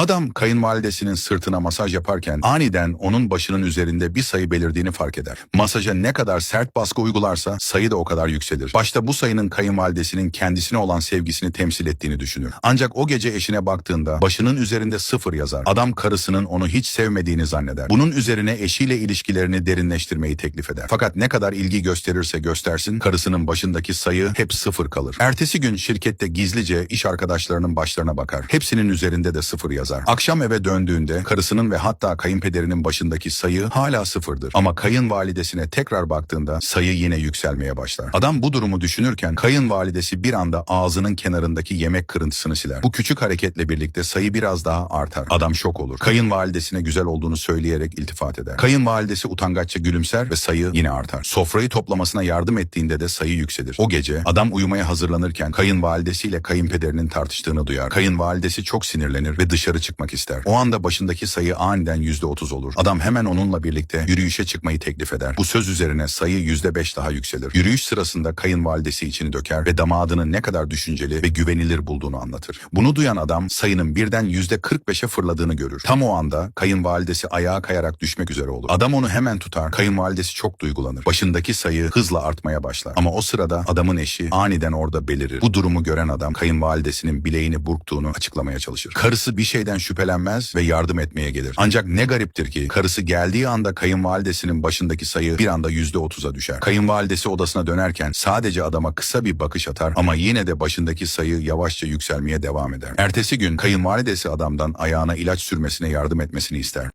Adam kayınvalidesinin sırtına masaj yaparken aniden onun başının üzerinde bir sayı belirdiğini fark eder. Masaja ne kadar sert baskı uygularsa sayı da o kadar yükselir. Başta bu sayının kayınvalidesinin kendisine olan sevgisini temsil ettiğini düşünür. Ancak o gece eşine baktığında başının üzerinde sıfır yazar. Adam karısının onu hiç sevmediğini zanneder. Bunun üzerine eşiyle ilişkilerini derinleştirmeyi teklif eder. Fakat ne kadar ilgi gösterirse göstersin karısının başındaki sayı hep sıfır kalır. Ertesi gün şirkette gizlice iş arkadaşlarının başlarına bakar. Hepsinin üzerinde de sıfır yazar. Akşam eve döndüğünde karısının ve hatta kayınpederinin başındaki sayı hala sıfırdır. Ama kayınvalidesine tekrar baktığında sayı yine yükselmeye başlar. Adam bu durumu düşünürken kayınvalidesi bir anda ağzının kenarındaki yemek kırıntısını siler. Bu küçük hareketle birlikte sayı biraz daha artar. Adam şok olur. Kayınvalidesine güzel olduğunu söyleyerek iltifat eder. Kayınvalidesi utangaçça gülümser ve sayı yine artar. Sofrayı toplamasına yardım ettiğinde de sayı yükselir. O gece adam uyumaya hazırlanırken kayınvalidesiyle kayınpederinin tartıştığını duyar. Kayınvalidesi çok sinirlenir ve dışarı çıkmak ister. O anda başındaki sayı aniden yüzde otuz olur. Adam hemen onunla birlikte yürüyüşe çıkmayı teklif eder. Bu söz üzerine sayı yüzde beş daha yükselir. Yürüyüş sırasında kayınvalidesi içini döker ve damadının ne kadar düşünceli ve güvenilir bulduğunu anlatır. Bunu duyan adam sayının birden yüzde kırk beşe fırladığını görür. Tam o anda kayınvalidesi ayağa kayarak düşmek üzere olur. Adam onu hemen tutar. Kayınvalidesi çok duygulanır. Başındaki sayı hızla artmaya başlar. Ama o sırada adamın eşi aniden orada belirir. Bu durumu gören adam kayınvalidesinin bileğini burktuğunu açıklamaya çalışır. Karısı bir şeyden şüphelenmez ve yardım etmeye gelir. Ancak ne gariptir ki karısı geldiği anda kayınvalidesinin başındaki sayı bir anda yüzde otuza düşer. Kayınvalidesi odasına dönerken sadece adama kısa bir bakış atar ama yine de başındaki sayı yavaşça yükselmeye devam eder. Ertesi gün kayınvalidesi adamdan ayağına ilaç sürmesine yardım etmesini ister.